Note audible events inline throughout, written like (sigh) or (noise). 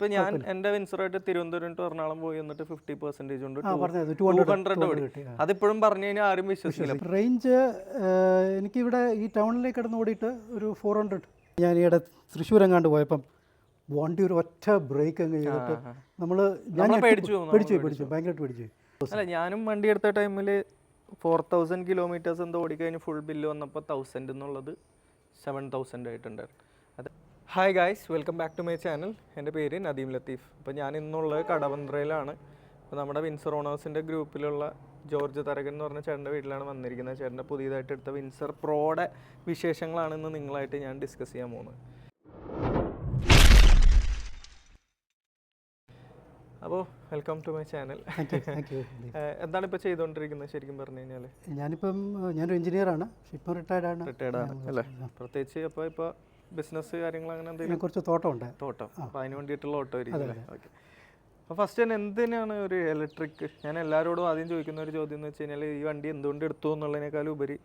ഇപ്പൊ ഞാൻ എന്റെ വിൻസറായിട്ട് തിരുവനന്തപുരം ടു എറണാകുളം പോയി എന്നിട്ട് ഫിഫ്റ്റി പെർസെന്റേജ് ഉണ്ട് ടു ഹൺഡ്രഡ് ഓടി. അതിപ്പോഴും പറഞ്ഞു കഴിഞ്ഞാൽ ആരും വിശ്വസിക്കില്ല. റേഞ്ച് എനിക്കിവിടെ ഈ ടൗണിലേക്ക് കിടന്ന് ഓടിയിട്ട് ഒരു ഫോർ ഹൺഡ്രഡ് ഞാൻ ഈയിടെ തൃശ്ശൂർ എങ്ങാണ്ട് പോയപ്പം വണ്ടി ഒരു ഒറ്റ ബ്രേക്ക് അങ്ങ് ചെയ്തിട്ട് നമ്മൾ ഞാൻ പേടിച്ചു പോകും, പേടിച്ചു പേടിച്ചു. ഭയങ്കരമായിട്ട് പേടിച്ചു അല്ല ഞാനും വണ്ടി എടുത്ത ടൈമിൽ ഫോർ തൗസൻഡ് കിലോമീറ്റേഴ്സ് എന്തോ ഓടിക്കഴിഞ്ഞ് ഫുൾ ബില്ല് വന്നപ്പോൾ തൗസൻഡ് എന്നുള്ളത് സെവൻ തൗസൻഡ് ആയിട്ടുണ്ടായിരുന്നു. Hi guys welcome back to my channel എന്റെ പേര് നദീം ലത്തീഫ്. അപ്പോൾ ഞാൻ ഇന്നുള്ളത് കടവന്ത്രയിലാണ്. അപ്പോൾ നമ്മുടെ വിൻസർ ഓണേഴ്സിന്റെ ഗ്രൂപ്പിലുള്ള ജോർജ് തരകൻ എന്ന് പറഞ്ഞ ചേട്ടന്റെ വീട്ടിലാണ് വന്നിരിക്കുന്നത്. ചേട്ടന്റെ പുതിയതായിട്ട് എടുത്ത വിൻസർ പ്രോയുടെ വിശേഷങ്ങളാണ് ഇന്ന് നിങ്ങളായിട്ട് ഞാൻ ഡിസ്കസ് ചെയ്യാൻ പോകുന്നത്. അപ്പോൾ വെൽക്കം ടു മൈ ചാനൽ. എന്താണ് ഇപ്പോൾ ചെയ്തുകൊണ്ടിരിക്കുന്നത് ശരിക്കും പറഞ്ഞു കഴിഞ്ഞാൽ ഞാനിപ്പം ഞാനൊരു ഞാനൊരു എഞ്ചിനീയറാണ് ഇപ്പം റിട്ടയർഡ് ആണ്. റിട്ടയർഡ് ആണ് അല്ലേ? പ്രത്യേകിച്ച് അപ്പോൾ ഇപ്പോൾ ബിസിനസ് കാര്യങ്ങൾ അങ്ങനെ എന്തെങ്കിലും? കുറച്ച് കുറച്ച് തോട്ടമുണ്ട്. തോട്ടം. അപ്പോൾ അതിന് വേണ്ടിയിട്ടുള്ള ഓട്ടോ ആയിരിക്കും ഓക്കെ. അപ്പോൾ ഫസ്റ്റ് തന്നെ എന്തിനാണ് ഒരു ഇലക്ട്രിക് ഞാൻ എല്ലാവരോടും ആദ്യം ചോദിക്കുന്ന ഒരു ചോദ്യം എന്ന് വെച്ച് കഴിഞ്ഞാൽ ഈ വണ്ടി എന്തുകൊണ്ട് എടുത്തു എന്നുള്ളതിനേക്കാളും ഉപരി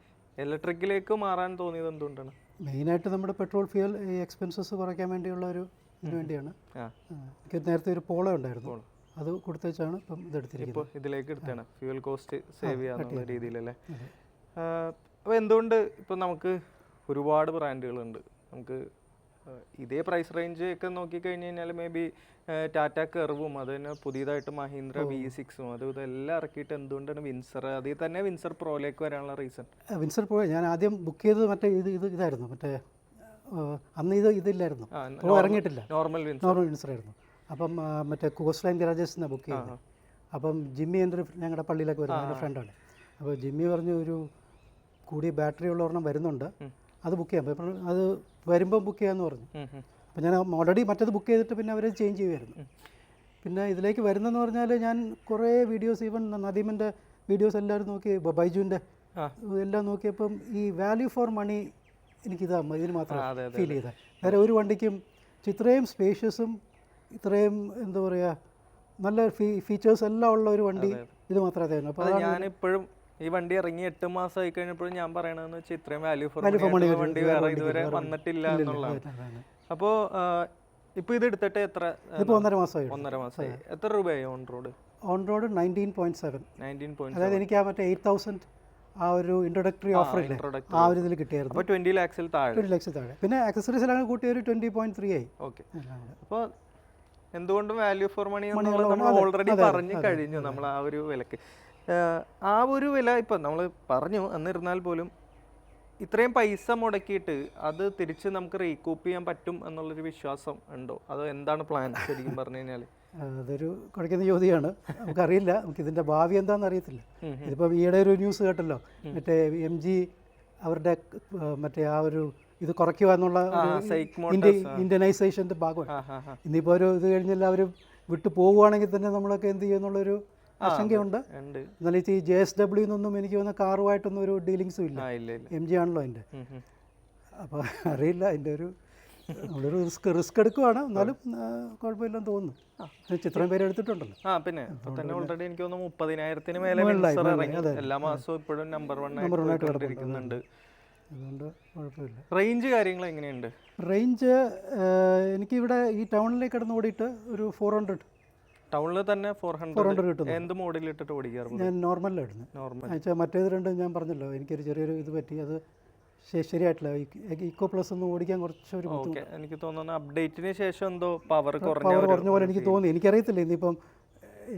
ഇലക്ട്രിക്കിലേക്ക് മാറാൻ തോന്നിയത് എന്തുകൊണ്ടാണ്? മെയിനായിട്ട് നമ്മുടെ പെട്രോൾ ഫ്യൂൽ ഈ എക്സ്പെൻസസ് കുറയ്ക്കാൻ വേണ്ടിയുള്ള ഒരു ഇതിന് വേണ്ടിയാണ്. എനിക്ക് നേരത്തെ ഒരു പോളോ ഉണ്ടായിരുന്നു. അത് കൊടുത്തേച്ചാണ് ഇപ്പം ഇതെടുത്തിരിക്കുന്നത് ഇപ്പോൾ ഇതിലേക്ക് എടുത്താണ്. ഫ്യൂൽ കോസ്റ്റ് സേവ് ചെയ്യാന്നുള്ള രീതിയിലല്ലേ? അപ്പോൾ എന്തുകൊണ്ട് ഇപ്പം നമുക്ക് ഒരുപാട് ബ്രാൻഡുകളുണ്ട് നമുക്ക് ഇതേ പ്രൈസ് റേഞ്ച് ഒക്കെ നോക്കിക്കഴിഞ്ഞ് കഴിഞ്ഞാൽ മേ ബി ടാറ്റ കെർവും അത് തന്നെ പുതിയതായിട്ട് മഹീന്ദ്ര വി സിക്സും അതും ഇതെല്ലാം ഇറക്കിയിട്ട് എന്തുകൊണ്ടാണ് വിൻസർ അതിൽ തന്നെ വിൻസർ പ്രോയിലേക്ക് വരാനുള്ള റീസൺ വിൻസർ പ്രോ ഞാൻ ആദ്യം ബുക്ക് ചെയ്തത് മറ്റേ ഇത് ഇത് ഇതായിരുന്നു മറ്റേ അന്ന് ഇത് ഇതില്ലായിരുന്നു. പ്രോ ഇറങ്ങിയിട്ടില്ല. നോർമൽ വിൻസർ നോർമൽ വിൻസർ ആയിരുന്നു. അപ്പം മറ്റേ കോസ്റ്റ് ലൈൻ ഗരാജസ് എന്നാണ് ബുക്ക് ചെയ്തത്. അപ്പം ജിമ്മി എന്റെ ഒരു ഞങ്ങളുടെ പള്ളിയിലേക്ക് വരുന്ന എന്റെ ഫ്രണ്ടാണ് അപ്പോൾ ജിമ്മി പറഞ്ഞു ഒരു കൂടിയ ബാറ്ററി ഉള്ള ഒരെണ്ണം വരുന്നുണ്ട്. അത് ബുക്ക് ചെയ്യാം. അത് വരുമ്പോൾ ബുക്ക് ചെയ്യാമെന്ന് പറഞ്ഞു. അപ്പം ഞാൻ ഓൾറെഡി മറ്റത് ബുക്ക് ചെയ്തിട്ട് പിന്നെ അവർ ചേഞ്ച് ചെയ്യുമായിരുന്നു പിന്നെ ഇതിലേക്ക് വരുന്നതെന്ന് പറഞ്ഞാൽ ഞാൻ കുറേ വീഡിയോസ് ഈവൻ നദീമിന്റെ വീഡിയോസ് എല്ലാവരും നോക്കി ബൈജുവിന്റെ എല്ലാം നോക്കിയപ്പം ഈ വാല്യൂ ഫോർ മണി എനിക്കിതാ ഇതിന് മാത്രം ഫീൽ ചെയ്തത് വേറെ ഒരു വണ്ടിക്കും ഇത്രയും സ്പേഷ്യസും ഇത്രയും എന്താ പറയുക നല്ല ഫീ ഫീച്ചേഴ്സ് എല്ലാം ഉള്ള ഒരു വണ്ടി ഇത് മാത്രമേ അതായിരുന്നു അപ്പോൾ ഞാനിപ്പോഴും ഈ വണ്ടി ഇറങ്ങി എട്ട് മാസം ആയി കഴിഞ്ഞപ്പോഴും ഞാൻ പറയണതെന്ന് വെച്ചാൽ ഇത്രയും വാല്യൂ ഫോർ മണി വണ്ടി വേറെ ഇതുവരെ വന്നിട്ടില്ല എന്നുള്ളതാണ്. അപ്പോ അപ്പോൾ ഇപ്പോൾ ഇത് എടുത്തിട്ട് എത്ര ഒന്നര മാസമായി ഒന്നര മാസമായി എത്ര രൂപയായി on road on road nineteen point seven nineteen point അതായത് എനിക്ക് ആ മറ്റേ എയ്റ്റ് തൗസൻഡ് ആ ഒരു ഇൻട്രൊഡക്ടറി ഓഫർ ഇല്ലേ? ആ ഒരു ഇതിൽ കിട്ടിയായിരുന്നു. അപ്പോൾ ട്വന്റി ലാക്സിൽ താഴെ. ട്വന്റി ലാക്സിൽ താഴെ. പിന്നെ ആക്സസറീസ് ആക്സസറീസിലാണ് കൂട്ടി ഒരു ട്വന്റി പോയിന്റ് ത്രീ ആയി. ഓക്കെ എല്ലാം അപ്പോൾ എന്തുകൊണ്ടും വാല്യൂ ഫോർ മണി നമ്മൾ ഓൾറെഡി പറഞ്ഞു കഴിഞ്ഞു നമ്മൾ ആ ഒരു വിലക്ക്. ആ ഒരു വില ഇപ്പം നമ്മൾ പറഞ്ഞു എന്നിരുന്നാൽ പോലും ഇത്രയും പൈസ മുടക്കിയിട്ട് അത് തിരിച്ച് നമുക്ക് റീകൂപ്പ് ചെയ്യാൻ പറ്റും എന്നുള്ളൊരു വിശ്വാസം ഉണ്ടോ? അതോ എന്താണ് പ്ലാൻ ശരിക്കും പറഞ്ഞു കഴിഞ്ഞാൽ? അതൊരു കുഴക്കുന്ന ചോദ്യമാണ്. നമുക്കറിയില്ല. നമുക്ക് ഇതിന്റെ ഭാവി എന്താണെന്ന് അറിയത്തില്ല. ഇതിപ്പോൾ ഇതിപ്പം ഈയിടെ ഒരു ന്യൂസ് കേട്ടല്ലോ. മറ്റേ എം ജി അവരുടെ മറ്റേ ആ ഒരു ഇത് കുറയ്ക്കുക എന്നുള്ള ഇന്ത്യനൈസേഷന്റെ ഭാഗമാണ്. ഇന്നിപ്പോൾ ഒരു ഇത് കഴിഞ്ഞാൽ അവർ വിട്ടു പോവുകയാണെങ്കിൽ തന്നെ നമ്മളൊക്കെ എന്ത് ചെയ്യുമെന്നുള്ളൊരു ആശങ്കയുണ്ട്. എന്നാലും ഈ ജെ എസ് ഡബ്ല്യു എന്നൊന്നും എനിക്ക് തോന്നുന്ന കാറുമായിട്ടൊന്നും ഒരു ഡീലിങ്സും ഇല്ല. എം ജി ആണല്ലോ എന്റെ. അപ്പോൾ അറിയില്ല അതിന്റെ ഒരു നമ്മളൊരു റിസ്ക് റിസ്ക് എടുക്കുവാണ്. എന്നാലും കുഴപ്പമില്ലെന്ന് തോന്നുന്നു. ചിത്രം പേര് എടുത്തിട്ടുണ്ടല്ലോ. ആ പിന്നെ തന്നെ ഓൾറെഡി എനിക്ക് തോന്നുന്നു മുപ്പതിനായിരത്തിന് മേലെ എല്ലാ മാസവും ഇപ്പോഴും നമ്പർ വൺ ആയിട്ട് കണ്ടിരിക്കുന്നുണ്ട് അതുകൊണ്ട് കുഴപ്പമില്ല. റേഞ്ച് കാര്യങ്ങൾ എങ്ങനെയുണ്ട്? റേഞ്ച് എനിക്കിവിടെ ഈ ടൗണിലേക്ക് കിടന്ന് ഓടിയിട്ട് ഒരു ഫോർ ഹൺഡ്രഡ് ടൗണിൽ തന്നെ ഫോർ ഹൺഡ്രഡ് കിട്ടും എന്ത് എന്ത് മോഡിലിട്ടിട്ട് ഓടിക്കാറുണ്ട്? ഞാൻ നോർമലിലായിരുന്നു നോർമൽ എന്നുവെച്ചാൽ മറ്റേത് രണ്ട് ഞാൻ പറഞ്ഞല്ലോ എനിക്കൊരു ചെറിയൊരു ഇത് പറ്റി അത് ശരിയായിട്ടില്ല. ഇക്കോ പ്ലസ് ഒന്ന് ഓടിക്കാൻ കുറച്ചൊരു എനിക്ക് തോന്നുന്നു അപ്ഡേറ്റിന് ശേഷം എന്തോ പവർ കുറഞ്ഞ പവർ കുറഞ്ഞ പോലെ എനിക്ക് തോന്നി. എനിക്കറിയത്തില്ല ഇനിയിപ്പം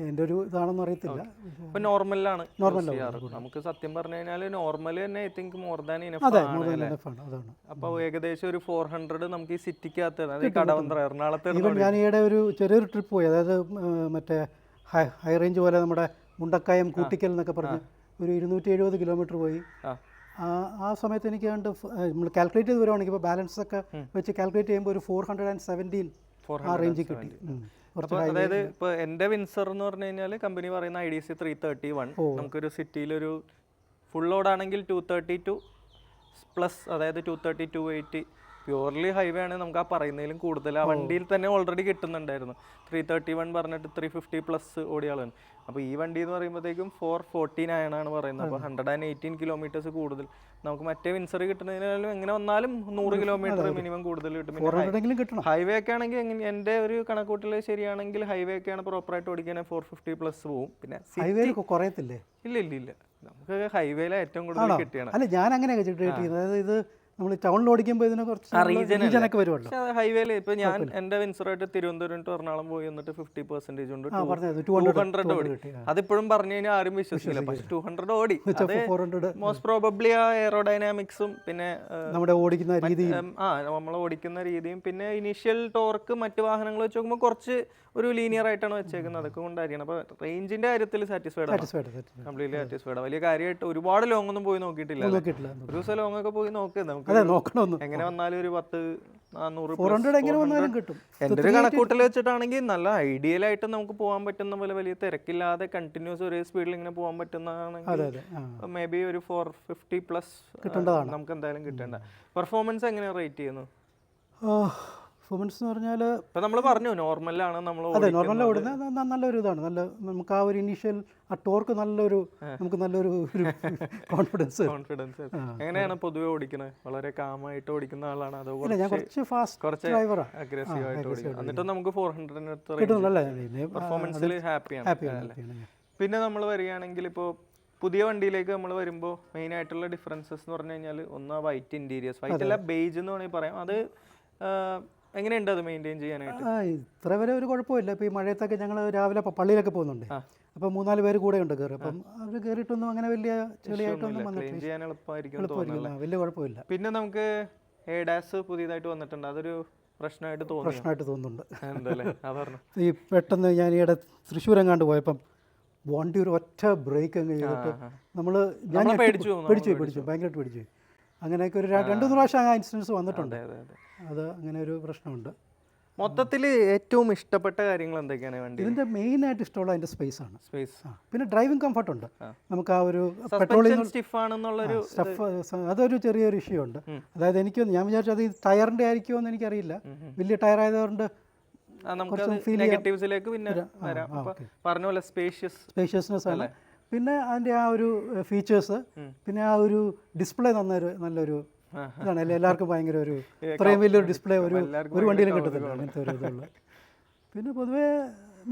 എന്റെ ഒരു ഇതാണെന്ന് അറിയത്തില്ല. ഇപ്പൊ നോർമലാണ് നോർമൽ നമുക്ക് സത്യം പറഞ്ഞു കഴിഞ്ഞാൽ നോർമൽ തന്നെ I think more than enough അതാണ്. അപ്പൊ ഏകദേശം ഒരു ഫോർ ഹൺഡ്രഡ് നമുക്ക് ഈ സിറ്റിക്കകത്ത് അതായത് കടവന്ത്ര എറണാകുളത്ത് ഞാൻ ഈയിടെ ഒരു ചെറിയൊരു ട്രിപ്പ് പോയി. അതായത് മറ്റേ ഹൈ ഹൈ റേഞ്ച് പോലെ നമ്മുടെ മുണ്ടക്കായം കൂട്ടിക്കൽ എന്നൊക്കെ പറഞ്ഞ് ഒരു ഇരുന്നൂറ്റി എഴുപത് കിലോമീറ്റർ പോയി. ആ. സമയത്ത് എനിക്ക് കണ്ട് നമ്മൾ കാൽക്കുലേറ്റ് ചെയ്ത് വരുവാണെങ്കിൽ ഇപ്പോൾ ബാലൻസ് ഒക്കെ വെച്ച് കാൽക്കുലേറ്റ് ചെയ്യുമ്പോൾ ഒരു ഫോർ ഹൺഡ്രഡ് ആൻഡ് സെവന്റീൻ ആ റേഞ്ചിൽ കിട്ടി. അതായത് ഇപ്പൊ എന്റെ വിൻസർ എന്ന് പറഞ്ഞു കഴിഞ്ഞാൽ കമ്പനി പറയുന്ന I D C three thirty one നമുക്കൊരു സിറ്റിയിലൊരു ഫുൾ ലോഡ് ആണെങ്കിൽ ടു തേർട്ടി ടു പ്ലസ് അതായത് two thirty two eighty purely highway ആണ് നമുക്ക് ആ പറയുന്നതിലും കൂടുതൽ. ആ വണ്ടിയിൽ തന്നെ ഓൾറെഡി കിട്ടുന്നുണ്ടായിരുന്നു. ത്രീ തേർട്ടി വൺ പറഞ്ഞിട്ട് ത്രീ ഫിഫ്റ്റി പ്ലസ് ഓടിയാളാണ്. അപ്പോൾ ഈ വണ്ടി എന്ന് പറയുമ്പോഴത്തേക്കും ഫോർ ഫോർട്ടി ആയാണ് ആണ് പറയുന്നത്. അപ്പോൾ ഹൺഡ്രഡ് ആൻഡ് എയ്റ്റീൻ കിലോമീറ്റേഴ്സ് കൂടുതൽ. നമുക്ക് മറ്റേ വിൻസർ കിട്ടുന്നതിനാലും എങ്ങനെ വന്നാലും നൂറ് കിലോമീറ്റർ മിനിമം കൂടുതൽ കിട്ടും. ഹൈവേ ഒക്കെ ആണെങ്കിൽ എന്റെ ഒരു കണക്കൂട്ടിൽ ശരിയാണെങ്കിൽ ഹൈവേ ഒക്കെയാണ് പ്രോപ്പറായിട്ട് ഓടിക്കാൻ ഫോർ ഫിഫ്റ്റി പ്ലസ് പോവും. പിന്നെ കുറയത്തില്ലേ ഇല്ല ഇല്ല ഇല്ല നമുക്ക് ഹൈവേയിലെ ഏറ്റവും കൂടുതൽ കിട്ടിയാണ്. അല്ല ഞാൻ അങ്ങനെ അതായത് ഇത് നമ്മൾ ടൗണിൽ ഓടിക്കുമ്പോൾ ഇതിനെ കുറച്ച് റീജനൊക്കെ വരുമല്ലോ ഹൈവേയിൽ ഇപ്പൊ ഞാൻ എന്റെ വിൻസറായിട്ട് തിരുവനന്തപുരം ടു എറണാകുളം പോയി വന്നിട്ട് ഫിഫ്റ്റി പെർസെന്റേജ് ഉണ്ട് ടു ഹൺഡ്രഡ് ഓടി. അതിപ്പോഴും പറഞ്ഞു കഴിഞ്ഞാൽ ആരും വിശ്വസിക്കില്ല. പക്ഷെ ടു ഹൺഡ്രഡ് ഓടി. (laughs) മോസ്റ്റ് പ്രോബബ്ലി ആ എയറോഡൈനാമിക്സും പിന്നെ നമ്മുടെ ഓടിക്കുന്ന രീതിയും. ആ നമ്മൾ ഓടിക്കുന്ന രീതിയും. പിന്നെ ഇനീഷ്യൽ ടോർക്ക് മറ്റു വാഹനങ്ങൾ വെച്ച് നോക്കുമ്പോൾ കുറച്ച് ഒരു ലീനിയർ ആയിട്ടാണ് വെച്ചേക്കുന്നത്. അതൊക്കെ കൊണ്ടായിരിക്കണം. അപ്പോൾ റേഞ്ചിന്റെ കാര്യത്തിൽ സാറ്റിസ്ഫൈഡ് ആണ്? സാറ്റിസ്ഫൈഡ് സാറ്റിസ്ഫൈഡ് കംപ്ലീറ്റ്ലി സാറ്റിസ്ഫൈഡ് വലിയ കാര്യമായിട്ട് ഒരുപാട് ലോങ് ഒന്നും പോയി? നോക്കിയിട്ടില്ല ഒരു ദിവസം ലോങ് ഒക്കെ പോയി നോക്ക്. നമുക്ക് അതെ നോക്കണമെന്ന്. എങ്ങനെ വന്നാലും ഒരു പത്ത് ഫോർ ഹൺഡ്രഡ് എങ്ങനെ വന്നാലും കിട്ടും. എന്റെ ഒരു കണക്കൂട്ടൽ വെച്ചിട്ടാണെങ്കിൽ നല്ല ഐഡിയൽ ആയിട്ട് നമുക്ക് പോകാൻ പറ്റുന്ന പോലെ വലിയ തിരക്കില്ലാതെ കണ്ടിന്യൂസ് ഒരേ സ്പീഡിൽ ഇങ്ങനെ പോകാൻ പറ്റുന്നതാണെങ്കിൽ മേ ബി ഒരു ഫോർ ഫിഫ്റ്റി പ്ലസ് കിട്ടേണ്ടതാണ്. നമുക്ക് എന്തായാലും കിട്ടേണ്ട. പെർഫോമൻസ് എങ്ങനെയാണ് റേറ്റ് ചെയ്യുന്നു പെർഫോമൻസ് എന്ന് പറഞ്ഞാൽ ഇപ്പൊ നമ്മൾ പറഞ്ഞു നോർമലാണ് നമ്മൾ അതെ നോർമൽ ഓടുന്നത് നല്ലൊരു ഇതാണ് നല്ല നമുക്ക് ആ ഒരു ഇനീഷ്യൽ ആ ടോർക്ക് നല്ലൊരു നമുക്ക് നല്ലൊരു കോൺഫിഡൻസ് കോൺഫിഡൻസ് എങ്ങനെയാണ് പൊതുവെ ഓടിക്കുന്നത് വളരെ കാമായിട്ട് ഓടിക്കുന്ന ആളാണ്. അതോ ഇല്ല ഞാൻ കുറച്ച് ഫാസ്റ്റ് കുറച്ച് ഡ്രൈവറാണ് അഗ്രസീവ് ആയിട്ട് ഓടിക്കുന്നത് എന്നിട്ട് നമുക്ക് ഫോർ ഹൺഡ്രഡിന് അടുത്ത് കിട്ടും പെർഫോമൻസിൽ ഹാപ്പിയാണ് പിന്നെ നമ്മൾ വരികയാണെങ്കിൽ ഇപ്പോൾ പുതിയ വണ്ടിയിലേക്ക് നമ്മൾ വരുമ്പോൾ മെയിൻ ആയിട്ടുള്ള ഡിഫറൻസസ് എന്ന് പറഞ്ഞു കഴിഞ്ഞാൽ ഒന്ന് വൈറ്റ് ഇന്റീരിയേഴ്സ് വൈറ്റ് അല്ല ബേജ് എന്ന് വേണമെങ്കിൽ പറയാം. അത് എങ്ങനെയുണ്ട് അത് മെയിന്റെയിൻ ചെയ്യാനായിട്ട്? ആ ഇത്ര വരെ ഒരു കുഴപ്പമില്ല. ഇപ്പോൾ ഈ മഴയത്തൊക്കെ ഞങ്ങൾ രാവിലെ പള്ളിയിലൊക്കെ പോകുന്നുണ്ട്. അപ്പോൾ മൂന്നാൽ പേര് കൂടെ ഉണ്ട് കയറി അപ്പം അവർ കയറിയിട്ടൊന്നും അങ്ങനെ വലിയ ചെളിയായിട്ടൊന്നും വന്നിട്ടില്ല. വലിയ കുഴപ്പമില്ല. പിന്നെ നമുക്ക് എഡാസ് പുതിയതായിട്ട് വന്നിട്ടുണ്ട്. അതൊരു പ്രശ്നമായിട്ട് തോന്നുന്നു പ്രശ്നമായിട്ട് തോന്നുന്നുണ്ട്. ഈ പെട്ടെന്ന് ഞാൻ ഈയിടെ തൃശ്ശൂർ എങ്ങാണ്ട് പോയപ്പം വണ്ടി ഒരു ഒറ്റ ബ്രേക്ക് അങ്ങ് ചെയ്തിട്ട് നമ്മൾ ഞാൻ പേടിച്ചു പേടിച്ചു ഭയങ്കരമായിട്ട് പേടിച്ചു അങ്ങനെയൊക്കെ ഒരു രണ്ട് മൂന്ന് പ്രാവശ്യം ആ ഇൻസിഡൻസ് വന്നിട്ടുണ്ട്. അതെ അങ്ങനെ ഒരു പ്രശ്നമുണ്ട്. മൊത്തത്തിൽ ഏറ്റവും ഇഷ്ടപ്പെട്ട കാര്യങ്ങൾ എന്തൊക്കെയാണ് വണ്ടി മെയിൻ ആയിട്ട് ഇഷ്ടമുള്ള അതിന്റെ സ്പേസ് ആണ്. സ്പേസ് പിന്നെ ഡ്രൈവിംഗ് കംഫർട്ട് ഉണ്ട്. നമുക്ക് ആ ഒരു പെട്രോളിംഗ് സ്റ്റിഫ് ആണെന്നുള്ളൊരു സ്റ്റഫ് അതൊരു ചെറിയൊരു ഇഷ്യൂ ഉണ്ട്. അതായത് എനിക്ക് ഞാൻ വിചാരിച്ചു അത് ഈ ടയറിന്റെ ആയിരിക്കുമോ എന്ന് എനിക്കറിയില്ല വലിയ ടയർ ആയതുകൊണ്ട് നെഗറ്റീവ്സിലേക്ക് പിന്നെ വരാം. അപ്പൊ പറഞ്ഞ പോലെ സ്പേഷ്യസ് സ്പേഷ്യസ്നെസ് ആണ്. പിന്നെ അതിന്റെ ആ ഒരു ഫീച്ചേഴ്സ് പിന്നെ ആ ഒരു ഡിസ്പ്ലേ നന്നൊരു നല്ലൊരു ഇതാണ് എല്ലാ- എല്ലാവർക്കും ഭയങ്കര ഒരു ഇത്രയും വലിയൊരു ഡിസ്പ്ലേ ഒരു ഒരു വണ്ടിയിലും കിട്ടത്തില്ല അങ്ങനത്തെ ഒരു (laughs) ഇതുള്ള. പിന്നെ പൊതുവേ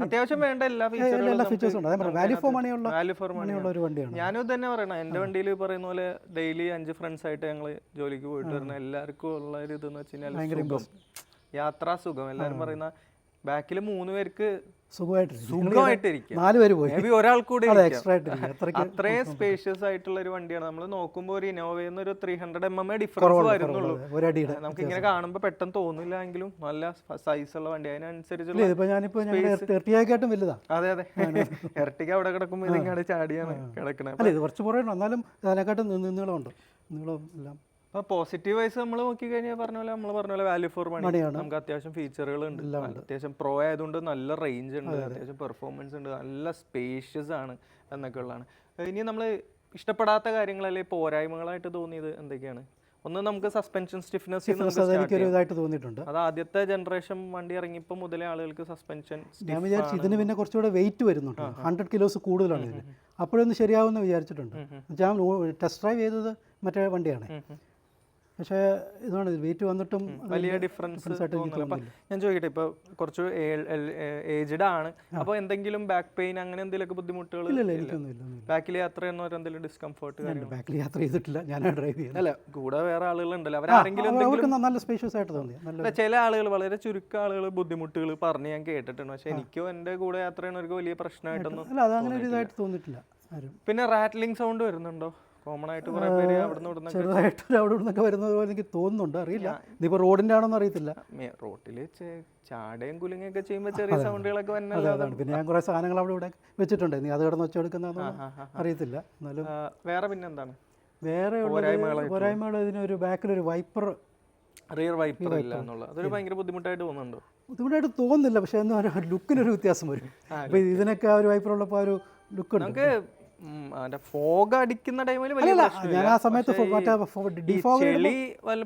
അത്യാവശ്യം വേണ്ട എല്ലാ എല്ലാ ഫീച്ചേഴ്സും ഉണ്ട്. വാല്യൂ ഫോർ മണിയുള്ള വാല്യൂ ഫോർ മണി മണിയുള്ള ഒരു വണ്ടിയാണ്. ഞാനും ഇത് തന്നെ പറയണം. എന്റെ വണ്ടിയിൽ പറയുന്ന പോലെ ഡെയിലി അഞ്ച് ഫ്രണ്ട്സ് ആയിട്ട് ഞങ്ങൾ ജോലിക്ക് പോയിട്ട് വരുന്ന എല്ലാവർക്കും ഉള്ള ഒരു ഇതെന്ന് വെച്ച് കഴിഞ്ഞാൽ യാത്രാസുഖം എല്ലാരും എല്ലാവരും പറയുന്ന ബാക്കിൽ മൂന്ന് പേർക്ക് അത്രയും സ്പേഷ്യസ് ആയിട്ടുള്ള ഒരു വണ്ടിയാണ്. നമ്മൾ നോക്കുമ്പോൾ ഒരു ഇന്നോവയിൽ ഒരു three hundred M M a difference വരുന്നുള്ളൂ. നമുക്ക് ഇങ്ങനെ കാണുമ്പോൾ പെട്ടെന്ന് തോന്നില്ല എങ്കിലും നല്ല സൈസ് ഉള്ള വണ്ടി. അതിനനുസരിച്ചുള്ള അതെ അതെ. ഇരട്ടിക്ക് അവിടെ കിടക്കുമ്പോൾ ഇതിങ്ങനെ ചാടിയാണ് കിടക്കണത് അല്ല ഇത് കുറച്ച് പുറകെ എന്നാലും അതിനെക്കാട്ടും നീളമുണ്ട്. നീളവും എല്ലാം. പോസിറ്റീവ് വൈസ് നമ്മൾ നോക്കി കഴിഞ്ഞാൽ പറഞ്ഞ പോലെ നമ്മൾ പറഞ്ഞ പോലെ വാല്യൂ ഫോർ മണി മണിയാണ്. നമുക്ക് അത്യാവശ്യം ഫീച്ചറുകൾ ഉണ്ട്. അത്യാവശ്യം പ്രോ ആയതുകൊണ്ട് നല്ല റേഞ്ച് ഉണ്ട്. അത്യാവശ്യം പെർഫോമൻസ് ഉണ്ട്. നല്ല സ്പേഷ്യസ് ആണ് എന്നൊക്കെ ഉള്ളതാണ്. ഇനി നമ്മൾ ഇഷ്ടപ്പെടാത്ത കാര്യങ്ങൾ കാര്യങ്ങളല്ലേ പോരായ്മകളായിട്ട് തോന്നിയത് എന്തൊക്കെയാണ്? ഒന്ന് നമുക്ക് സസ്പെൻഷൻ സ്റ്റിഫ്നെസ് ഇതായിട്ട് തോന്നിയിട്ടുണ്ട്. അത് ആദ്യത്തെ ജനറേഷൻ വണ്ടി ഇറങ്ങിയപ്പോൾ മുതലേ ആളുകൾക്ക് സസ്പെൻഷൻ ഞാൻ വിചാരിച്ചു ഇതിന് പിന്നെ കുറച്ചുകൂടെ വെയിറ്റ് വരുന്നുണ്ട്. ഹൺഡ്രഡ് കിലോസ് കൂടുതലാണ് ഇതിന്. അപ്പോഴൊന്ന് ശരിയാവുമെന്ന് വിചാരിച്ചിട്ടുണ്ട്. ഞാൻ ടെസ്റ്റ് ഡ്രൈവ് ചെയ്തത് മറ്റേ വണ്ടിയാണ്. പക്ഷേ ഇതാണ് വെയിറ്റ് വന്നിട്ടും വലിയ ഡിഫറൻസ് ഞാൻ ചോദിക്കട്ടെ ഇപ്പൊ കുറച്ച് ഏജ്ഡ് ആണ്. അപ്പൊ എന്തെങ്കിലും ബാക്ക് പെയിൻ അങ്ങനെ എന്തെങ്കിലും ബുദ്ധിമുട്ടുകൾ ഇല്ല ഇല്ല എനിക്കൊന്നും ബാക്കിൽ യാത്ര ചെയ്യുന്നവർ എന്തെങ്കിലും ഡിസ്കംഫർട്ട് ബാക്കിൽ യാത്ര ചെയ്തിട്ടില്ല. ഞാൻ ഡ്രൈവ് ചെയ്യുന്നത്. അല്ല കൂടെ വേറെ ആളുകളുണ്ടല്ലോ. അവരാരെങ്കിലും നല്ല സ്പേഷ്യസ് ആയിട്ട് തോന്നി അല്ല, ചില ആളുകൾ വളരെ ചുരുക്കം ആളുകൾ ബുദ്ധിമുട്ടുകൾ പറഞ്ഞ് ഞാൻ കേട്ടിട്ടുണ്ട്. പക്ഷെ എനിക്കോ എന്റെ കൂടെ യാത്ര ചെയ്യുന്നവർക്ക് വലിയ പ്രശ്നമായിട്ടൊന്നും അല്ല അത് അങ്ങനെ ഒരു ഇതായിട്ട് തോന്നിയിട്ടില്ല പിന്നെ റാറ്റ്ലിംഗ് സൗണ്ട് വരുന്നുണ്ടോ? കോമൺ ആയിട്ട് കുറെ പേര് അവിടെ നിന്ന് ഇവിടുന്ന് ചെറുതായിട്ട് അവിടെ നിന്നൊക്കെ വരുന്നത് പോലെ എനിക്ക് തോന്നുന്നുണ്ട്. അറിയില്ല. ഇതിപ്പോൾ റോഡിന്റെ ആണോന്ന് അറിയത്തില്ല. റോട്ടിൽ ചാടയും കുലുങ്ങയൊക്കെ ചെയ്യുമ്പോൾ ചെറിയ സൗണ്ടുകളൊക്കെ വന്നല്ലാതെ അതാണ് പിന്നെ ഞാൻ കുറേ സാധനങ്ങൾ അവിടെ ഇവിടെ വെച്ചിട്ടുണ്ട്. നീ അത് കിടന്ന് വെച്ചെടുക്കുന്ന അറിയത്തില്ല. എന്നാലും വേറെ വേറെ പിന്നെന്താണ് വേറെ പോരായ്മകൾ ഇതിനൊരു ബാക്കിലൊരു വൈപ്പർ റിയർ വൈപ്പർ ഇല്ല എന്നുള്ളത്. അതൊരു ഭയങ്കര ബുദ്ധിമുട്ടായിട്ട് തോന്നുന്നുണ്ടോ? ബുദ്ധിമുട്ടായിട്ട് തോന്നുന്നില്ല. പക്ഷേ എന്നാ ലുക്കിനൊരു വ്യത്യാസം വരും. അപ്പോൾ ഇതിനൊക്കെ ആ ഒരു വൈപ്പർ ഉള്ളപ്പോൾ ആ ഒരു ലുക്ക് ഉണ്ട്. നമുക്ക് മറ്റേ ഫോഗ് അടിക്കുന്ന ടൈമിൽ വലിയ ഞാൻ ആ സമയത്ത് ചെളി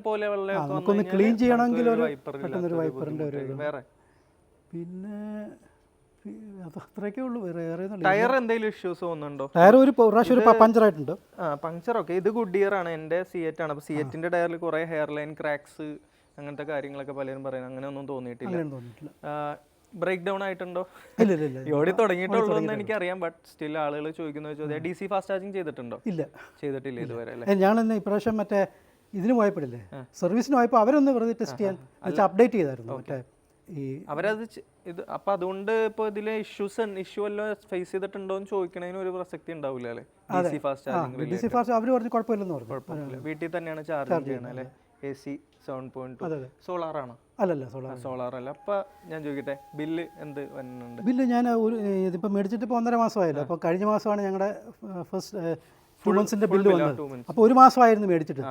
പോലെ നമുക്കൊന്ന് ക്ലീൻ ചെയ്യണമെങ്കിൽ ഒരു പെട്ടെന്നൊരു ഇല്ലാത്തൊരു ഒരു. വേറെ? പിന്നെ അത്രയൊക്കെ ഉള്ളൂ. വേറെ വേറെ ടയർ എന്തെങ്കിലും ഇഷ്യൂസ് തോന്നുന്നുണ്ടോ? ടയർ ഒരു പ്രാവശ്യം ഒരു പഞ്ചറായിട്ടുണ്ട് ആ പഞ്ചർ ഓക്കെ ഇത് ഗുഡ് ഇയർ ആണ്. എന്റെ സിയറ്റ് ആണ്. അപ്പോൾ സിയറ്റിന്റെ ടയറിൽ കുറേ ഹെയർ ലൈൻ ക്രാക്സ് അങ്ങനത്തെ കാര്യങ്ങളൊക്കെ പലരും പറയുന്നത് അങ്ങനെ ഒന്നും തോന്നിയിട്ടില്ല. ബ്രേക്ക് ഡൗൺ ആയിട്ടുണ്ടോ ഓടി തുടങ്ങിയിട്ടുള്ളൂ എന്ന് എനിക്കറിയാം ബട്ട് സ്റ്റിൽ ആളുകൾ ചോദിക്കുന്ന ചോദ്യം ഡി സി ഫാസ്റ്റ് ചാർജിങ് ചെയ്തിട്ടുണ്ടോ? ഇല്ല. ചെയ്തിട്ടില്ല ഇതുവരെ അല്ലേ? ഞാനിന്ന് ഇപ്രാവശ്യം മറ്റേ ഇതിന് പോയപ്പോഴില്ലേ സർവീസിന് പോയപ്പോൾ അവരൊന്ന് വെറുതെ ടെസ്റ്റ് ചെയ്യാൻ അപ്ഡേറ്റ് ചെയ്തായിരുന്നു മറ്റേ ഈ അവരത് ഇത് അപ്പൊ അതുകൊണ്ട് ഇപ്പൊ ഇതിലെ ഇഷ്യൂസ് ഇഷ്യൂ എല്ലാം ഫേസ് ചെയ്തിട്ടുണ്ടോ എന്ന് ചോദിക്കണതിന് ഒരു പ്രസക്തി ഉണ്ടാവില്ല അല്ലേ? ഡി സി ഫാസ്റ്റ് ചാർജിങ് അവർ പറഞ്ഞു കുഴപ്പമില്ലെന്ന് പറഞ്ഞു. വീട്ടിൽ തന്നെയാണ് ചാർജ് ചെയ്യണത് അല്ലേ? A C seven point two solar ആണ് അല്ലല്ല സോളാർ സോളാർ അല്ല. അപ്പൊ ഞാൻ ചോദിക്കട്ടെ ബില്ല് എന്ത് വരുന്നുണ്ട്? ബില്ല് ഞാൻ ഒരു ഇതിപ്പോൾ മേടിച്ചിട്ട് ഇപ്പോൾ ഒന്നര മാസമായല്ലോ. അപ്പോൾ കഴിഞ്ഞ മാസമാണ് ഞങ്ങളുടെ ഫസ്റ്റ് ഫുൾ മന്ത്സിന്റെ ബില്ല് വന്നത്. അപ്പൊ അപ്പോൾ ഒരു മാസമായിരുന്നു മേടിച്ചിട്ട്.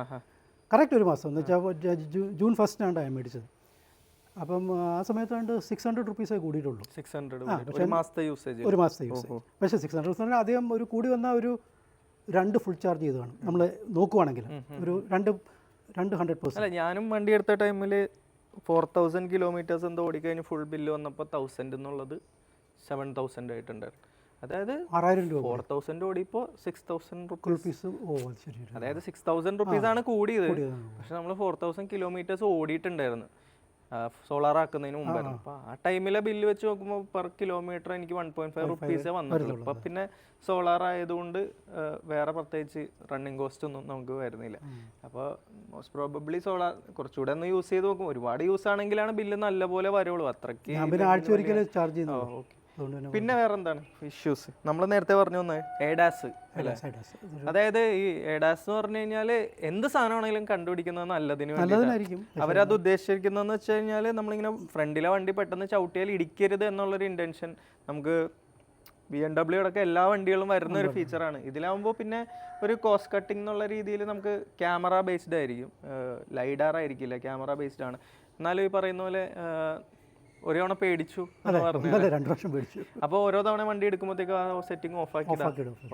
കറക്റ്റ് ഒരു മാസം. എന്ന് വെച്ചാൽ ജൂൺ ഫസ്റ്റിനാണ് ഞാൻ മേടിച്ചത്. അപ്പം ആ സമയത്ത് കണ്ട് സിക്സ് ഹൺഡ്രഡ് റുപ്പീസേ കൂടിയിട്ടുള്ളൂ. സിക്സ് ഹൺഡ്രഡ് ഒരു മാസത്തെ യൂസേജ് ഒരു മാസത്തെ യൂസേജ് പക്ഷേ സിക്സ് ഹൺഡ്രഡ് റുപ്പീസ് അധികം ഒരു കൂടി വന്ന ഒരു രണ്ട് ഫുൾ ചാർജ് ചെയ്ത് കാണും നമ്മൾ നോക്കുവാണെങ്കിൽ ഒരു രണ്ട് രണ്ട് ഹൺഡ്രഡ് പെർസെന്റ് അല്ല ഞാനും വണ്ടി എടുത്ത ടൈമിൽ ഫോർ തൗസൻഡ് കിലോമീറ്റേഴ്സ് എന്തോ ഓടിക്കഴിഞ്ഞ് ഫുൾ ബില്ല് വന്നപ്പോൾ തൗസൻഡ് എന്നുള്ളത് സെവൻ തൗസൻഡ് ആയിട്ടുണ്ടായിരുന്നു. അതായത് ആറായിരം രൂപ ഫോർ തൗസൻഡ് ഓടിയപ്പോൾ സിക്സ് തൗസൻഡ് റുപ്പീസ് ഓ ശരി. അതായത് സിക്സ് തൗസൻഡ് റുപ്പീസ് ആണ് കൂടിയത്. പക്ഷെ നമ്മൾ ഫോർ തൗസൻഡ് കിലോമീറ്റേഴ്സ് ഓടിയിട്ടുണ്ടായിരുന്നു. സോളാർ ആക്കുന്നതിന് മുമ്പായിരുന്നു അപ്പോൾ ആ. ടൈമിലെ ബില്ല് വെച്ച് നോക്കുമ്പോൾ പെർ കിലോമീറ്റർ എനിക്ക് വൺ പോയിന്റ് ഫൈവ് റുപ്പീസേ വന്നിട്ടുള്ളൂ അപ്പോൾ പിന്നെ സോളാർ ആയതുകൊണ്ട് വേറെ പ്രത്യേകിച്ച് റണ്ണിങ് കോസ്റ്റ് ഒന്നും നമുക്ക് വരുന്നില്ല. അപ്പോൾ മോസ്റ്റ് പ്രോബബ്ലി സോളാർ കുറച്ചുകൂടെ ഒന്ന് യൂസ് ചെയ്ത് നോക്കും. ഒരുപാട് യൂസ് ആണെങ്കിലാണ് ബില്ല് നല്ലപോലെ വരുള്ളൂ. അത്രയ്ക്ക് ഓക്കെ പിന്നെ വേറെ എന്താണ് ഇഷ്യൂസ് നമ്മൾ നേരത്തെ പറഞ്ഞു വന്നത് എഡാസ് അതായത് ഈ എഡാസ് എന്ന് പറഞ്ഞു കഴിഞ്ഞാൽ എന്ത് സാധനമാണെങ്കിലും കണ്ടുപിടിക്കുന്നത് നല്ലതിന് അവരത് ഉദ്ദേശിച്ചിരിക്കുന്നതെന്ന് വെച്ച് കഴിഞ്ഞാൽ നമ്മളിങ്ങനെ ഫ്രണ്ടിലെ വണ്ടി പെട്ടെന്ന് ചവിട്ടിയാൽ ഇടിക്കരുത് എന്നുള്ളൊരു ഇന്റൻഷൻ നമുക്ക് ബി എം ഡബ്ല്യൂടൊക്കെ എല്ലാ വണ്ടികളും വരുന്ന ഒരു ഫീച്ചറാണ് ഇതിലാവുമ്പോൾ പിന്നെ ഒരു കോസ്റ്റ് കട്ടിംഗ് എന്നുള്ള രീതിയിൽ നമുക്ക് ക്യാമറ ബേസ്ഡ് ആയിരിക്കും. ലൈഡാർ ആയിരിക്കില്ല ക്യാമറ ബേസ്ഡ് ആണ്. എന്നാലും ഈ പറയുന്ന പോലെ ഒരു തവണ പേടിച്ചു ഒന്നല്ല രണ്ട് വർഷം പേടിച്ചു. അപ്പോൾ ഓരോ തവണ വണ്ടി എടുക്കുമ്പോഴത്തേക്ക് ആ സെറ്റിംഗ് ഓഫ് ആക്കിയിടാം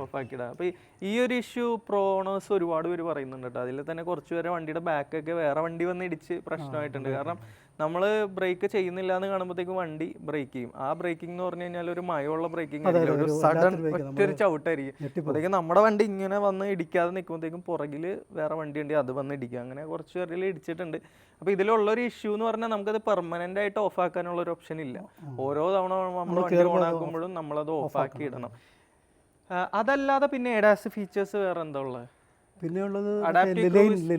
ഓഫ് ആക്കിയിടാം. അപ്പോൾ ഈ ഒരു ഇഷ്യൂ പ്രോണേഴ്സ് ഒരുപാട് പേര് പറയുന്നുണ്ട് കേട്ടോ. അതിൽ തന്നെ കുറച്ച് പേരെ വണ്ടിയുടെ ബാക്കൊക്കെ വേറെ വണ്ടി വന്ന് ഇടിച്ച് പ്രശ്നമായിട്ടുണ്ട്. കാരണം നമ്മൾ ബ്രേക്ക് ചെയ്യുന്നില്ല എന്ന് കാണുമ്പോഴത്തേക്കും വണ്ടി ബ്രേക്ക് ചെയ്യും. ആ ബ്രേക്കിംഗ് എന്ന് പറഞ്ഞു കഴിഞ്ഞാൽ ഒരു മയമുള്ള ബ്രേക്കിംഗ് ഒരു സഡൻ ഒറ്റ ഒരു ചവിട്ടായിരിക്കും. അപ്പോഴത്തേക്കും നമ്മുടെ വണ്ടി ഇങ്ങനെ വന്ന് ഇടിക്കാതെ നിൽക്കുമ്പോഴത്തേക്കും പുറകിൽ വേറെ വണ്ടി ഉണ്ട് അത് വന്ന് ഇടിക്കുക അങ്ങനെ കുറച്ച് പേരിൽ ഇടിച്ചിട്ടുണ്ട്. അപ്പോൾ ഇതിലുള്ള ഒരു ഇഷ്യൂ എന്ന് പറഞ്ഞാൽ നമുക്കത് പെർമനന്റ് ആയിട്ട് ഓഫ് ആക്കാനുള്ള ഒരു ഓപ്ഷൻ ഇല്ല. ഓരോ തവണ നമ്മൾ വണ്ടി ഓൺ ആക്കുമ്പോഴും നമ്മളത് ഓഫ് ആക്കി ഇടണം അതല്ലാതെ പിന്നെ എഡാസ് ഫീച്ചേഴ്സ് വേറെ എന്താ ഉള്ളത് പിന്നെ ഉള്ളത് Adaptive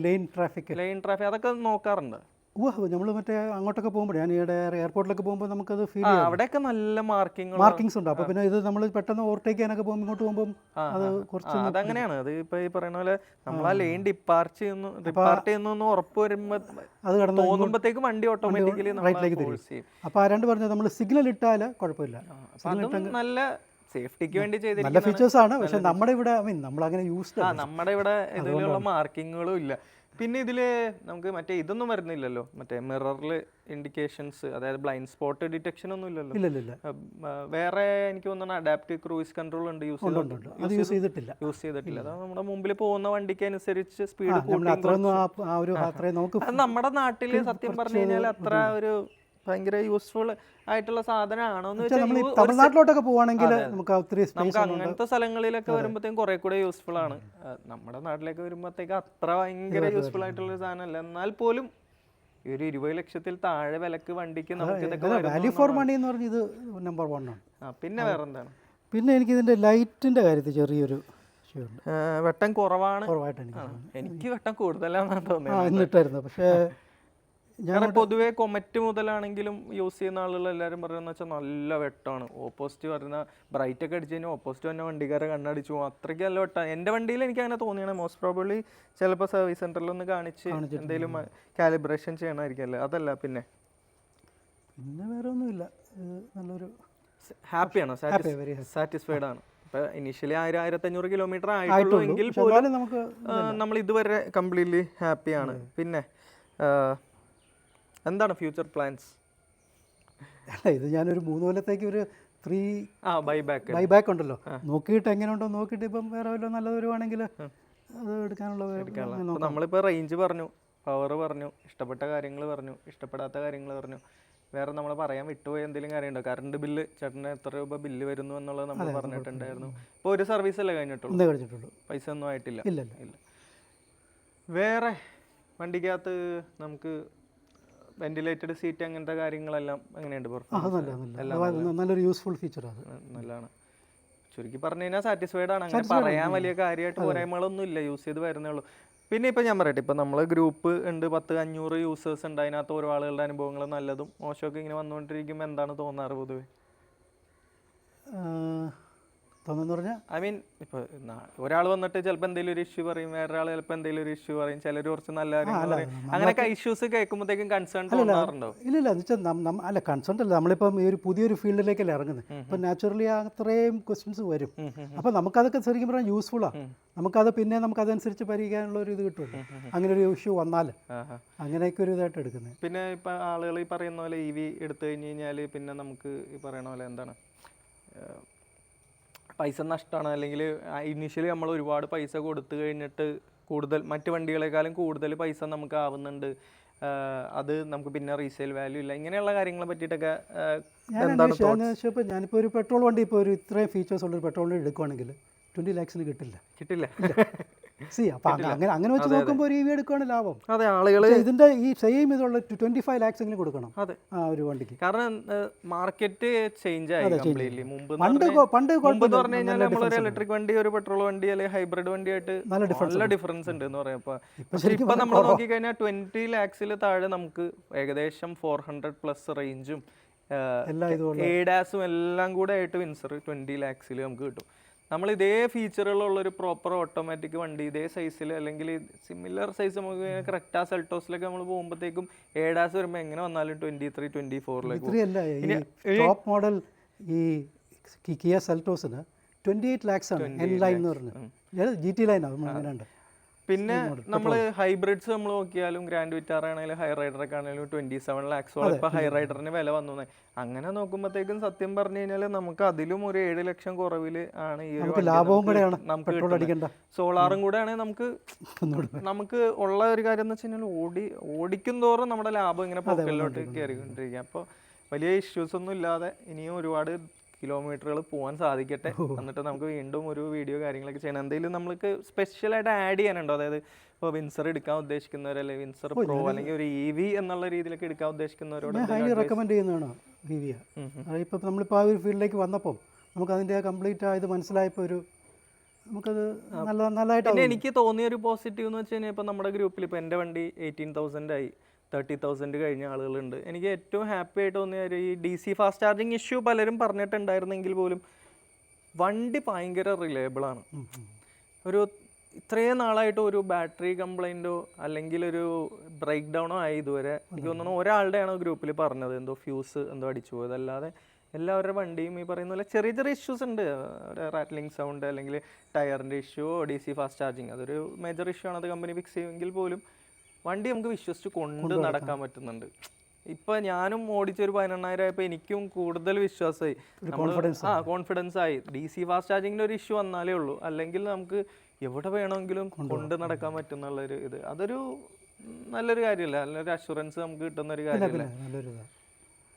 line traffic line traffic അതൊക്കെ നോക്കാറുണ്ട്. നമ്മൾ മറ്റേ അങ്ങോട്ടൊക്കെ പോകുമ്പോൾ ഞാൻ ഈയിടെ എയർപോർട്ടിലൊക്കെ പോകുമ്പോൾ നമുക്കത് ഫീൽ ആ അവിടെയൊക്കെ നല്ല മാർക്കിംഗ് മാർക്കിങ്സ് ഉണ്ട്. അപ്പോൾ പിന്നെ ഇത് നമ്മൾ പെട്ടെന്ന് ഓവർടേക്ക് ചെയ്യാനൊക്കെ പോകുമ്പോൾ ഇങ്ങോട്ട് പോകുമ്പോൾ അത് കുറച്ച് അതങ്ങനെയാണ്. അത് ഇപ്പൊ ഈ പറയുന്ന പോലെ നമ്മൾ ആ ലൈൻ ഡിപ്പാർച്ച് ചെയ്യുന്നു ഡിപ്പാർട്ട് ചെയ്യുന്നു എന്ന് ഉറപ്പ് വരുമ്പോ അത് കടന്നു തോന്നുമ്പോഴത്തേക്ക് വണ്ടി ഓട്ടോമാറ്റിക്കലി റൈറ്റിലേക്ക് നമ്മൾ ചെയ്യും. അപ്പോൾ ആ രണ്ട് പറഞ്ഞത് നമ്മൾ സിഗ്നൽ ഇട്ടാൽ കുഴപ്പമില്ല. അപ്പൊ അതും നല്ല സേഫ്റ്റിക്ക് വേണ്ടി നല്ല ഫീച്ചേഴ്സ് ആണ്. പക്ഷെ നമ്മുടെ ഇവിടെ ഐ മീൻ നമ്മൾ അങ്ങനെ യൂസ് ആ നമ്മുടെ ഇവിടെ ഇതിലുള്ള മാർക്കിങ്ങുകളും ഇല്ല. പിന്നെ ഇതിൽ നമുക്ക് മറ്റേ ഇതൊന്നും വരുന്നില്ലല്ലോ. മറ്റേ മിററിൽ ഇൻഡിക്കേഷൻസ് അതായത് ബ്ലൈൻഡ് സ്പോട്ട് ഡിറ്റക്ഷൻ ഒന്നും ഇല്ലല്ലോ. ഇല്ല ഇല്ല ഇല്ല. ആ, ആ, വേറെ എനിക്ക് തോന്നുന്നു അഡാപ്റ്റീവ് ക്രൂയിസ് കൺട്രോൾ ഉണ്ട് യൂസ് അത് യൂസ് ചെയ്തിട്ടില്ല. യൂസ് ചെയ്തിട്ടില്ല. അതാ നമ്മുടെ മുമ്പിൽ പോകുന്ന വണ്ടിക്ക് അനുസരിച്ച് സ്പീഡ് നമ്മുടെ നാട്ടിൽ സത്യം പറഞ്ഞു കഴിഞ്ഞാൽ അത്ര ഒരു ഭയങ്കര യൂസ്ഫുൾ ആയിട്ടുള്ള സാധനമാണോ എന്ന് വെച്ചാൽ തമിഴ്നാട്ടിലോട്ടൊക്കെ പോവാണെങ്കിൽ നമുക്ക് ഒത്തിരി നമുക്ക് അങ്ങനത്തെ സ്ഥലങ്ങളിലൊക്കെ വരുമ്പോഴത്തേക്കും കുറെ കൂടെ യൂസ്ഫുൾ ആണ്. നമ്മുടെ നാട്ടിലേക്ക് വരുമ്പോഴത്തേക്ക് അത്ര ഭയങ്കര യൂസ്ഫുൾ ആയിട്ടുള്ള ഒരു സാധനമല്ല. എന്നാൽ പോലും ഈ ഒരു ഇരുപത് ലക്ഷത്തിൽ താഴെ വിലക്ക് വണ്ടിക്ക് നമുക്ക് ഇതൊക്കെ വാല്യൂ ഫോർ മണി എന്ന് പറഞ്ഞ ഇത് നമ്പർ വൺ ആണ്. പിന്നെ വേറെ എന്താണ് പിന്നെ എനിക്ക് ഇതിന്റെ ലൈറ്റിന്റെ കാര്യത്തിൽ ചെറിയൊരു വെട്ടം കുറവാണ്. കുറവായിട്ട് എനിക്ക് വെട്ടം കൂടുതലാണെന്നാണ് തോന്നുന്നത് എന്നിട്ടായിരുന്നു. പക്ഷേ കാരണം പൊതുവെ കൊമറ്റ് മുതലാണെങ്കിലും യൂസ് ചെയ്യുന്ന ആളുകൾ എല്ലാവരും പറയുന്നത് വെച്ചാൽ നല്ല വെട്ടമാണ് ഓപ്പോസിറ്റ് വരുന്ന ബ്രൈറ്റ് ഒക്കെ അടിച്ച് കഴിഞ്ഞാൽ ഓപ്പോസിറ്റ് തന്നെ വണ്ടിക്കാരെ കണ്ണടിച്ചു പോകും അത്രയ്ക്ക് നല്ല വെട്ടമാണ് എന്റെ വണ്ടിയിൽ എനിക്ക് അങ്ങനെ തോന്നിയാണ്. മോസ്റ്റ് പ്രോബ്ലി ചിലപ്പോൾ സർവീസ് സെന്ററിൽ ഒന്ന് കാണിച്ച് എന്തെങ്കിലും കാലിബ്രേഷൻ ചെയ്യണമായിരിക്കും അല്ലേ? അതല്ല പിന്നെ. പിന്നെ വേറെ ഒന്നുമില്ല. നല്ലൊരു ഹാപ്പിയാണ് സാറ്റിസ്ഫൈഡ് ആണ്. ഇപ്പൊ ഇനീഷ്യലി ആയിരം ആയിരത്തഞ്ഞൂറ് കിലോമീറ്റർ ആയിട്ടുള്ളൂ എങ്കിൽ പോലും നമ്മൾ ഇതുവരെ കംപ്ലീറ്റ്ലി ഹാപ്പിയാണ് പിന്നെ എന്താണ് ഫ്യൂച്ചർ പ്ലാൻസ് അല്ല ഇത് ഞാനൊരു മൂന്ന് കൊല്ലത്തേക്ക് ഒരു ത്രീ ആ ബൈ ബാക്ക് ബൈ ബാക്ക് ഉണ്ടല്ലോ നോക്കിയിട്ട് എങ്ങനെയുണ്ടോ നോക്കിയിട്ട് ഇപ്പം വേറെ വല്ലതും നല്ലത് വരുവാണെങ്കിൽ അത് എടുക്കാനുള്ള നമ്മളിപ്പോൾ റേഞ്ച് പറഞ്ഞു പവർ പറഞ്ഞു ഇഷ്ടപ്പെട്ട കാര്യങ്ങൾ പറഞ്ഞു ഇഷ്ടപ്പെടാത്ത കാര്യങ്ങൾ പറഞ്ഞു. വേറെ നമ്മൾ പറയാൻ വിട്ടുപോയ എന്തെങ്കിലും കാര്യമുണ്ടോ? കറണ്ട് ബില്ല് ചേട്ടന് എത്ര രൂപ ബില്ല് വരുന്നു എന്നുള്ളത് നമ്മൾ പറഞ്ഞിട്ടുണ്ടായിരുന്നു. ഇപ്പോൾ ഒരു സർവീസ് അല്ലേ കഴിഞ്ഞിട്ടുള്ളൂ? കഴിഞ്ഞിട്ടുള്ളൂ. പൈസ ഒന്നും ആയിട്ടില്ല. ഇല്ല ഇല്ല. വേറെ വണ്ടിക്കകത്ത് നമുക്ക് വെന്റിലേറ്റഡ് സീറ്റ് അങ്ങനത്തെ കാര്യങ്ങളെല്ലാം എങ്ങനെയുണ്ട് പെർഫോമൻസ് നല്ലൊരു യൂസ്ഫുൾ ഫീച്ചർ അത്. നല്ലതാണ് ചുരുക്കി പറഞ്ഞു കഴിഞ്ഞാൽ സാറ്റിസ്ഫൈഡ് ആണ്. അങ്ങനെ പറയാൻ വലിയ കാര്യമായിട്ട് പോരായ്മകളൊന്നും ഇല്ല. യൂസ് ചെയ്ത് വരുന്നേ ഉള്ളൂ. പിന്നെ ഇപ്പം ഞാൻ പറയട്ടെ ഇപ്പം നമ്മൾ ഗ്രൂപ്പ് ഉണ്ട് പത്ത് അഞ്ഞൂറ് യൂസേഴ്സ് ഉണ്ട്. അതിനകത്ത് ഓരോ ആളുകളുടെ അനുഭവങ്ങൾ നല്ലതും മോശമൊക്കെ ഇങ്ങനെ വന്നുകൊണ്ടിരിക്കുമ്പോൾ എന്താണ് തോന്നാറ് പൊതുവെ? തോന്നുന്നു പറഞ്ഞാൽ ഐ മീൻ ഇപ്പോൾ ഒരാൾ വന്നിട്ട് ചിലപ്പോൾ എന്തെങ്കിലും ഒരു ഇഷ്യൂ പറയും വേറൊരാൾ ചിലപ്പോൾ എന്തെങ്കിലും ഒരു ഇഷ്യൂ പറയും ചിലർ കുറച്ച് നല്ല കാര്യങ്ങൾ പറയും. അങ്ങനെയൊക്കെ ഇഷ്യൂസ് കേൾക്കുമ്പോഴത്തേക്കും കൺസേൺ തോന്നാറുണ്ടോ? ഇല്ല ഇല്ല എന്ന് വെച്ചാൽ അല്ല കൺസേൺ അല്ല നമ്മളിപ്പം ഈ ഒരു പുതിയൊരു ഫീൽഡിലേക്കല്ലേ ഇറങ്ങുന്നത് ഇപ്പം നാച്ചുറലി അത്രയും ക്വസ്റ്റ്യൻസ് വരും. അപ്പം നമുക്കതൊക്കെ ശരിക്കും പറഞ്ഞാൽ യൂസ്ഫുള്ളാണ് നമുക്കത് പിന്നെ നമുക്ക് അതനുസരിച്ച് പരിഹരിക്കാനുള്ള ഒരു ഇത് കിട്ടുമല്ലോ അങ്ങനെ ഒരു ഇഷ്യൂ വന്നാൽ അങ്ങനെയൊക്കെ ഒരു ഇതായിട്ട് എടുക്കുന്നത് പിന്നെ ഇപ്പം ആളുകൾ ഈ പറയുന്ന പോലെ ഇ വി എടുത്തു കഴിഞ്ഞ് കഴിഞ്ഞാൽ പിന്നെ നമുക്ക് ഈ പറയണ പോലെ എന്താണ് പൈസ നഷ്ടമാണ്. അല്ലെങ്കിൽ ഇനീഷ്യലി നമ്മൾ ഒരുപാട് പൈസ കൊടുത്തു കഴിഞ്ഞിട്ട് കൂടുതൽ മറ്റ് വണ്ടികളെക്കാളും കൂടുതൽ പൈസ നമുക്ക് ആവുന്നുണ്ട്. അത് നമുക്ക് പിന്നെ റീസെയിൽ വാല്യൂ ഇല്ല. ഇങ്ങനെയുള്ള കാര്യങ്ങളെ പറ്റിയിട്ടൊക്കെ അന്വേഷിച്ചപ്പോൾ ഞാനിപ്പോൾ ഒരു പെട്രോൾ വണ്ടി ഇപ്പോൾ ഒരു ഇത്രയും ഫീച്ചേഴ്സ് ഉള്ള ഒരു പെട്രോൾ വണ്ടി എടുക്കുവാണെങ്കിൽ ട്വന്റി ലാക്സിന് കിട്ടില്ല. കിട്ടില്ല സി അപ്പം അങ്ങനെ അങ്ങനെ വെച്ച് നോക്കുമ്പോൾ ഒരു ഇ വി എടുക്കുകയാണ് ലാഭം. അതെ ആളുകൾ ഇതിന്റെ ഈ സെയിം ഇതുള്ള ട്വന്റി ഫൈവ് ലാക്സ് എങ്കിലും കൊടുക്കണം അതെ. ആ ഒരു വണ്ടിക്ക്. കാരണം മാർക്കറ്റ് ചേഞ്ച് ആയി കംപ്ലീറ്റ്ലി മുമ്പ് എന്ന് പണ്ട് എന്ന്. പറഞ്ഞു കഴിഞ്ഞാൽ നമ്മളൊരു. ഇലക്ട്രിക് വണ്ടി ഒരു പെട്രോൾ വണ്ടി അല്ലെങ്കിൽ ഹൈബ്രിഡ് വണ്ടിയായിട്ട് നല്ല നല്ല ഡിഫറൻസ് ഉണ്ട് എന്ന് പറയുമ്പോൾ ഇപ്പൊ നമ്മൾ നോക്കിക്കഴിഞ്ഞാൽ ട്വന്റി ലാക്സിൽ താഴെ നമുക്ക് ഏകദേശം ഫോർ ഹൺഡ്രഡ് പ്ലസ് റേഞ്ചും എല്ലാം കൂടെ ആയിട്ട് വിൻസർ ട്വന്റി ലാക്സിൽ നമുക്ക് കിട്ടും. നമ്മൾ ഇതേ ഫീച്ചറുകളുള്ള ഒരു പ്രോപ്പർ ഓട്ടോമാറ്റിക് വണ്ടി ഇതേ സൈസിൽ അല്ലെങ്കിൽ സിമിലർ സൈസ് നമുക്ക് കറക്റ്റ് ആ സെൽട്ടോസിലൊക്കെ നമ്മൾ പോകുമ്പോഴത്തേക്കും ഏഡാസ് വരുമ്പോൾ എങ്ങനെ വന്നാലും ട്വന്റി ത്രീ ട്വന്റി ഫോറിലേക്ക് ടോപ്പ് മോഡൽ ഈ കിയ സെൽറ്റോസിന് ട്വന്റി എയ്റ്റ് ലാക്സ് ആണ് എൻ ലൈൻ എന്ന് പറഞ്ഞത് ജി ടി ലൈനാണ് അങ്ങനെയുണ്ട് പിന്നെ നമ്മൾ ഹൈബ്രിഡ്സ് നമ്മൾ നോക്കിയാലും ഗ്രാൻഡ് വിറ്റാർ ആണെങ്കിലും ഹൈ റൈഡർ ഒക്കെ ആണെങ്കിലും ട്വന്റി സെവൻ ലാക്സോളം ഇപ്പൊ ഹൈ റൈഡറിന് വില വന്നു ന്ന്. അങ്ങനെ നോക്കുമ്പോഴത്തേക്കും സത്യം പറഞ്ഞു കഴിഞ്ഞാൽ നമുക്ക് അതിലും ഒരു ഏഴ് ലക്ഷം കുറവിൽ ആണ് ഈ ഒരു ലാഭവും കൂടെയാണ് നമുക്ക് സോളാറും കൂടെ ആണെങ്കിൽ നമുക്ക് നമുക്ക് ഉള്ള ഒരു കാര്യം എന്ന് വെച്ച് കഴിഞ്ഞാൽ ഓടി ഓടിക്കും തോറും നമ്മുടെ ലാഭം ഇങ്ങനെ പൊക്കലിലോട്ട് കയറിക്കൊണ്ടിരിക്കുക അപ്പോൾ വലിയ ഇഷ്യൂസ് ഒന്നും ഇല്ലാതെ ഇനിയും ഒരുപാട് കിലോമീറ്ററുകൾ പോകാൻ സാധിക്കട്ടെ. എന്നിട്ട് നമുക്ക് വീണ്ടും ഒരു വീഡിയോ കാര്യങ്ങളൊക്കെ ചെയ്യണം. എന്തെങ്കിലും നമ്മൾക്ക് സ്പെഷ്യലായിട്ട് ആഡ് ചെയ്യാനുണ്ടോ? അതായത് ഇപ്പോൾ വിൻസർ എടുക്കാൻ ഉദ്ദേശിക്കുന്നവർ അല്ലെങ്കിൽ വിൻസർ പ്രോ അല്ലെങ്കിൽ ഒരു ഇ വി എന്നുള്ള രീതിയിലൊക്കെ എടുക്കാൻ ഉദ്ദേശിക്കുന്നവരോട് ഹൈലി റെക്കമെൻഡ് ചെയ്യുന്നതാണ് വി വി ഇപ്പം നമ്മളിപ്പോൾ ആ ഒരു ഫീൽഡിലേക്ക് വന്നപ്പം നമുക്ക് അതിന്റെ കംപ്ലീറ്റ് ആയത് മനസ്സിലായപ്പോൾ ഒരു നമുക്കത് നല്ല നല്ലതായിട്ട് എനിക്ക് തോന്നിയ ഒരു പോസിറ്റീവ് എന്ന് വെച്ച് കഴിഞ്ഞാൽ ഇപ്പം നമ്മുടെ ഗ്രൂപ്പിൽ ഇപ്പോൾ എന്റെ വണ്ടി എയ്റ്റീൻ തൗസൻഡ് ആയി. തേർട്ടി തൗസൻഡ് കഴിഞ്ഞ ആളുകളുണ്ട്. എനിക്ക് ഏറ്റവും ഹാപ്പി ആയിട്ട് തോന്നിയ ഒരു ഈ D C fast charging issue പലരും പറഞ്ഞിട്ടുണ്ടായിരുന്നെങ്കിൽ പോലും വണ്ടി ഭയങ്കര റിലയബിൾ ആണ്. ഒരു ഇത്രയും നാളായിട്ട് ഒരു ബാറ്ററി കംപ്ലൈന്റോ അല്ലെങ്കിൽ ഒരു ബ്രേക്ക് ഡൗണോ ആയി ഇതുവരെ. എനിക്ക് തോന്നുന്നു ഒരാളുടെയാണ് ഗ്രൂപ്പിൽ പറഞ്ഞത്. എന്തോ ഫ്യൂസ് എന്തോ അടിച്ചു പോയത്. അല്ലാതെ എല്ലാവരുടെ വണ്ടിയും ഈ പറയുന്ന പോലെ ചെറിയ ചെറിയ ഇഷ്യൂസ് ഉണ്ട്. റാറ്റ്ലിംഗ് സൗണ്ട് അല്ലെങ്കിൽ ടയറിന്റെ issue D C fast charging അതൊരു മേജർ ഇഷ്യൂ ആണ് അത് കമ്പനി ഫിക്സ് ചെയ്യുമെങ്കിൽ പോലും വണ്ടി നമുക്ക് വിശ്വസിച്ച് കൊണ്ട് നടക്കാൻ പറ്റുന്നുണ്ട്. ഇപ്പൊ ഞാനും ഓടിച്ച ഒരു പതിനെണ്ണായിരം ആയപ്പോ എനിക്കും കൂടുതൽ വിശ്വാസമായി. ആ കോൺഫിഡൻസ് ആയി. ഡി സി ഫാസ്റ്റ് ചാർജിങ്ങിന്റെ ഒരു ഇഷ്യൂ വന്നാലേ ഉള്ളൂ. അല്ലെങ്കിൽ നമുക്ക് എവിടെ വേണമെങ്കിലും കൊണ്ട് നടക്കാൻ പറ്റും ഒരു ഇത്. അതൊരു നല്ലൊരു കാര്യമല്ല. നല്ലൊരു അഷുറൻസ് നമുക്ക് കിട്ടുന്ന ഒരു കാര്യമല്ല?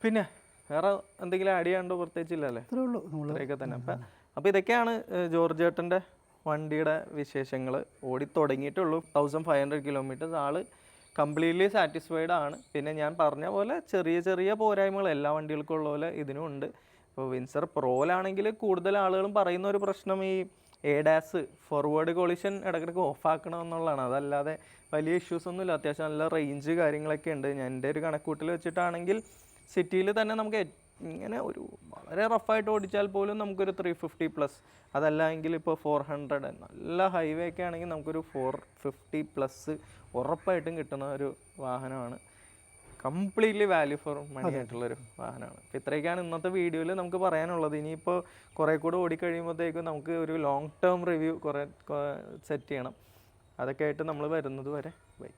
പിന്നെ വേറെ എന്തെങ്കിലും ആഡ് ചെയ്യാണ്ടോ പ്രത്യേകിച്ചില്ല അല്ലേ? ഇത്രയൊക്കെ തന്നെ. അപ്പം അപ്പോൾ ഇതൊക്കെയാണ് ജോർജ് ഏട്ടന്റെ വണ്ടിയുടെ വിശേഷങ്ങൾ ഓടി തുടങ്ങിയിട്ടുള്ളൂ. Thousand five hundred kilometres all completely satisfied ആണ്. പിന്നെ ഞാൻ പറഞ്ഞ പോലെ ചെറിയ ചെറിയ പോരായ്മകൾ എല്ലാ വണ്ടികൾക്കും ഉള്ള പോലെ ഇതിനും ഉണ്ട്. ഇപ്പോൾ വിൻസർ പ്രോയിലാണെങ്കിൽ കൂടുതൽ ആളുകളും പറയുന്ന ഒരു പ്രശ്നം ഈ എ എഡാസ് ഫോർവേഡ് കൊളിഷൻ ഇടയ്ക്കിടയ്ക്ക് ഓഫ് ആക്കണം എന്നുള്ളതാണ് അതല്ലാതെ വലിയ ഇഷ്യൂസ് ഒന്നുമില്ല. അത്യാവശ്യം നല്ല റേഞ്ച് കാര്യങ്ങളൊക്കെ ഉണ്ട്. ഞാൻ എന്റെ ഒരു കണക്കൂട്ടിൽ വെച്ചിട്ടാണെങ്കിൽ സിറ്റിയിൽ തന്നെ നമുക്ക് ഇങ്ങനെ ഒരു വളരെ റഫായിട്ട് ഓടിച്ചാൽ പോലും നമുക്കൊരു ത്രീ ഫിഫ്റ്റി പ്ലസ് അതല്ലെങ്കിൽ ഇപ്പോൾ ഫോർ ഹൺഡ്രഡ് നല്ല ഹൈവേ ഒക്കെ ആണെങ്കിൽ നമുക്കൊരു ഫോർ ഫിഫ്റ്റി പ്ലസ് ഉറപ്പായിട്ടും കിട്ടുന്ന ഒരു വാഹനമാണ്. കംപ്ലീറ്റ്ലി വാല്യൂ ഫോർ മണി ആയിട്ടുള്ളൊരു വാഹനമാണ്. അപ്പോൾ ഇത്രയൊക്കെയാണ് ഇന്നത്തെ വീഡിയോയിൽ നമുക്ക് പറയാനുള്ളത്. ഇനിയിപ്പോൾ കുറേ കൂടെ ഓടിക്കഴിയുമ്പോഴത്തേക്കും നമുക്ക് ഒരു ലോങ് ടേം റിവ്യൂ കുറേ സെറ്റ് ചെയ്യണം. അതൊക്കെ ആയിട്ട് നമ്മൾ വരുന്നത് വരെ. ബൈ